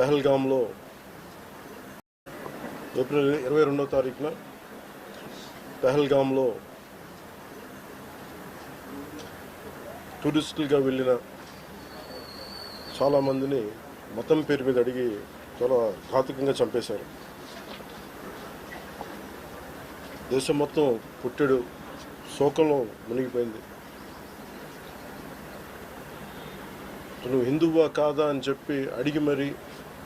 పెహల్గాంలో April ఇరవై రెండవ తారీఖున పెహల్గాంలో టూరిస్టులుగా వెళ్ళిన చాలామందిని మతం పేరు మీద అడిగి చాలా ఘాతుకంగా చంపేశారు. దేశం మొత్తం పుట్టెడు శోకంలో మునిగిపోయింది. నువ్వు హిందువా కాదా? అని చెప్పి అడిగి మరీ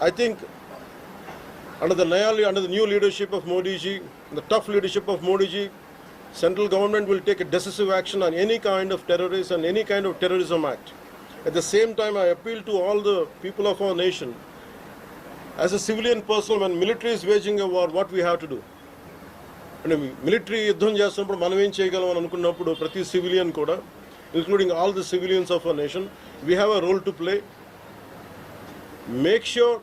I think under the Naya, under the new leadership of Modi ji, the tough leadership of Modi ji, central government will take a decisive action on any kind of terrorism and any kind of terrorism act. At the same time, I appeal to all the people of our nation. As a civilian person, when military is waging a war, what we have to do? అంటే military యుద్ధం చేస్తున్నప్పుడు మనం ఏం చేయగలం అని అనుకున్నప్పుడు ప్రతి civilian కూడా including all the civilians of a nation we have a role to play make sure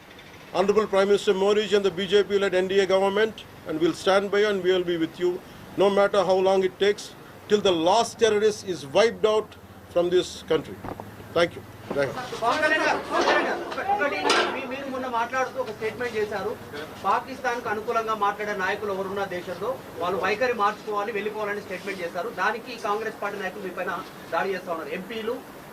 Honorable Prime Minister Modi and the BJP-led NDA government, and we'll stand by you and we will be with you, no matter how long it takes, till the last terrorist is wiped out from this country. Thank you. Thank you. Pawan Kalyan గారు, పవన్ కళ్యాణ్ గారు, ఒక- ఒకటి మీ- మీరు మొన్న మాట్లాడుతూ ఒక statement చేశారు పాకిస్తాన్ కు అనుకూలంగా మాట్లాడే నాయకులు ఎవరున్న దేశంలో వాళ్ళు వైఖరి మార్చుకోవాలి వెళ్ళిపోవాలని స్టేట్మెంట్ చేశారు దానికి కాంగ్రెస్ పార్టీ నాయకులు మీ పైన దాడి చేస్తా ఉన్నారు ఎంపీలు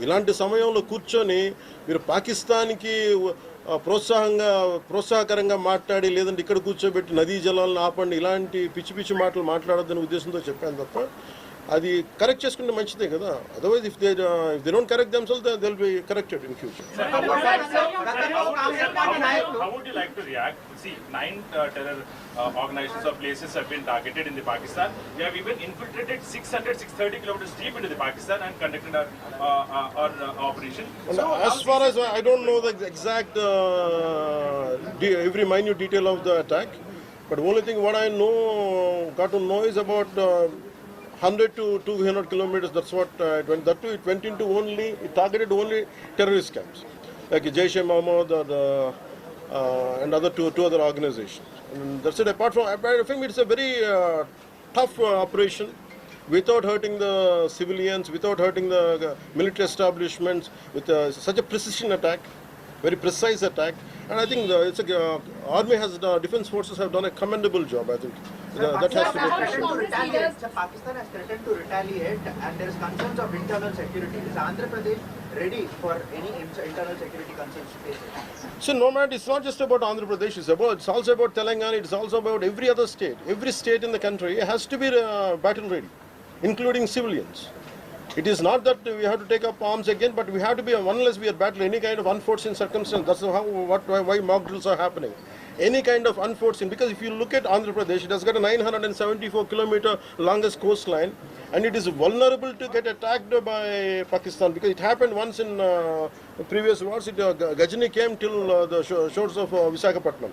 ఇలాంటి సమయంలో కూర్చొని మీరు పాకిస్తాన్కి ప్రోత్సాహంగా ప్రోత్సాహకరంగా మాట్లాడి లేదంటే ఇక్కడ కూర్చోబెట్టి నదీ జలాలను ఆపండి ఇలాంటి పిచ్చి పిచ్చి మాటలు మాట్లాడొద్దనే ఉద్దేశంతో చెప్పాను తప్ప అది కరెక్ట్ చేసుకుంటే మంచిదే కదా otherwise if they if they don't correct themselves they will be corrected in future గతంలో కాంగ్రెస్ పార్టీ నాయకులు How would you like to react? See, nine uh, terror uh, organizations or places have been targeted in the Pakistan. We have even infiltrated 600, 630 kilometers deep into the Pakistan and conducted our, uh, uh, our uh, operation. And as far as I I don't know the exact uh, de- every minute detail of the attack, but only thing what I know, got to know is about uh, 100 to 200 kilometers. That's what uh, it went. That too, it went into only it targeted only terrorist camps, like Jaish e or uh, and other two two other organizations. And that's it. Apart from, I think it's a very uh, tough uh, operation without hurting the civilians, without hurting the uh, military establishments, with uh, such a precision attack, very precise attack. And I think the, it's a, uh, army has, the defense forces have done a commendable job. I think That has to be to retaliate. So Pakistan has threatened to retaliate and there is concerns of internal security. Is Andhra Pradesh ready for any internal security concerns to face? So no matter, it's not just about Andhra Pradesh. It's about, it's also about Telangana. It's also about every other state. Every state in the country has to be uh, battle ready, including civilians. It is not that we have to take up arms again, but we have to be unless we are battling any kind of unforeseen circumstance. That's how what why, why mock drills are happening. Any kind of unforeseen because if you look at Andhra Pradesh, it has got a 974 kilometer longest coastline, and it is vulnerable to get attacked by Pakistan because it happened once in uh, previous wars. It, uh, Gajini came till uh, the shores of uh, Visakhapatnam.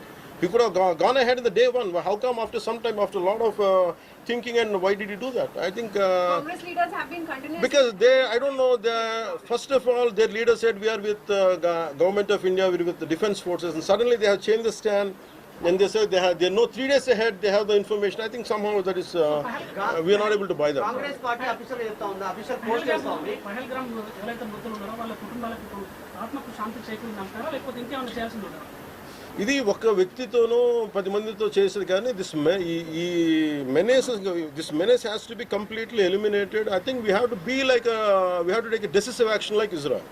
He could have go- gone ahead in the day one. How come after some time, after a lot of uh, thinking, and why did he do that? I think uh, Congress leaders have been continuously because they, I don't know. The first of all, their leader said we are with uh, go- government of India, we're with the defense forces, and suddenly they have changed the stand. And they said they have, they know three days ahead they have the information. I think somehow that is, uh, uh, we are not able to buy that. Congress party official చెప్తా ఉంది official post చేస్తా ఉంది పహల్గ్రామ్ ఎవరైతే మృతులు ఉన్నారో వాళ్ళ కుటుంబాలకు ఇప్పుడు ఆత్మకు శాంతి చేకూరిందంటారా లేకపోతే ఇంకేమైనా చేయాల్సింది ఉంటారా ఇది ఒక వ్యక్తితోనూ పది మందితో చేసేది కానీ దిస్ ఈ menace this menace has to be completely eliminated I think we have to be like we have to take decisive action like Israel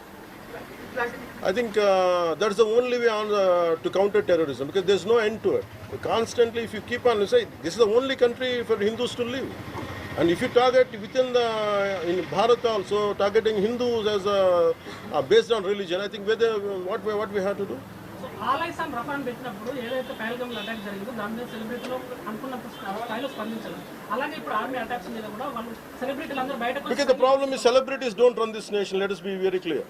I think uh, that's the only way on uh, to counter terrorism because there's no end to it. Constantly, if you keep on say this is the only country for Hindus to live, and if you target within the in Bharat also targeting Hindus as a, uh, based on religion, I think whether what we what we have to do. So ఆలైసాన్ రఫాన్ పెట్టినప్పుడు ఏదైతే Pahalgam attack జరిగిందో దాని మీద సెలబ్రిటీలో అనుకున్నంత స్థాయిలో స్పందించారు అలాగే ఇప్పుడు ఆర్మీ అటాక్స్ మీద కూడా వాళ్ళు సెలబ్రిటీలు అందరూ బయటకు వచ్చి Because the problem is celebrities don't run this nation. Let us be very clear.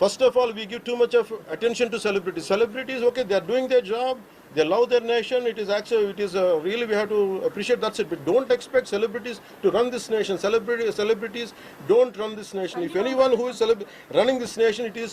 First of all, we give too much of attention to celebrities. Celebrities, okay, they are doing their job. They love their nation. It is actually, it is uh, really we have to appreciate that's it. But don't expect celebrities to run this nation. Celebrity, celebrities don't run this nation. If anyone who is celeb- running this nation, it is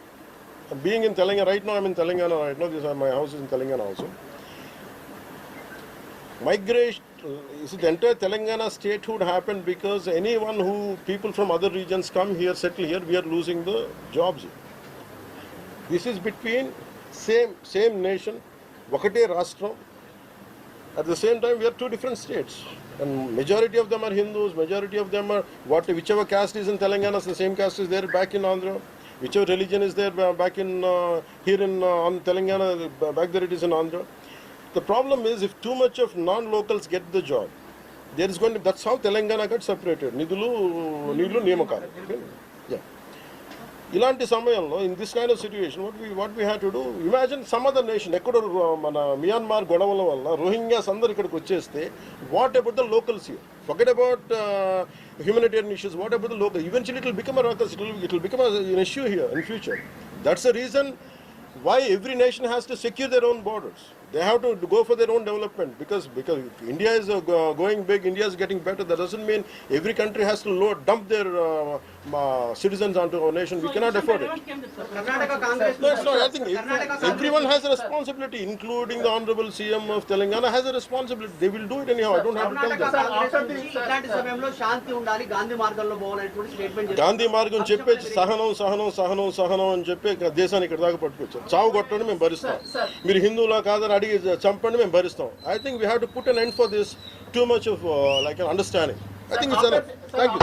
being in Telangana, right now I'm in Telangana right now, this, my house is in Telangana also. Migration, see, the entire Telangana statehood happened because anyone who, people from other regions come here, settle here, we are losing the jobs. This is between same, same nation, Rastram, at the same time, we are two different states, and majority of them are Hindus. Majority of them are what whichever caste is in Telangana, the same caste is there back in Andhra. Whichever religion is there back in uh, here in uh, on Telangana, back there it is in Andhra. The problem is if too much of non-locals get the job, there is going to. That's how Telangana got separated. Nidulu, Nidulu, Niyamakalu. Yeah. ఇలాంటి సమయంలో in this kind of situation what we what we have to do imagine some other nation ఎక్కడో మన Myanmar గొడవల వల్ల Rohingyas అందరు ఇక్కడికి వచ్చేస్తే what about the locals here forget about humanitarian issues, what about the local? Eventually it will become a ruckus, it will, it will become an issue here in future. That's the reason why every nation has to secure their own borders. they have to go for their own development because because if india is uh, go- going big india is getting better that doesn't mean every country has to load dump their uh, uh, citizens onto our nation we cannot afford it ఏం చెప్తారు Karnataka Congress no, it's not. I think Karnataka ev- everyone has a responsibility, including the Honorable CM of Telangana has a responsibility. They will do it anyhow. I don't have to Karnataka tell them. Congress నుంచి ఇట్లాంటి సమయంలో శాంతి ఉండాలి గాంధీ మార్గంలో పోవాలనేటువంటి statement Gandhi మార్గం చెప్పేసి సహనం సహనం సహనం సహనం అని చెప్పి ఇక దేశాన్ని ఇక్కడ దాకా పట్టుకొచ్చారు చావు కొట్టండి మేము భరిస్తాం మీరు హిందువులా కాదని అడిగి చంపండి మేము భరిస్తాం. I think we have to put an end for this too much of like an understanding I think it's thank you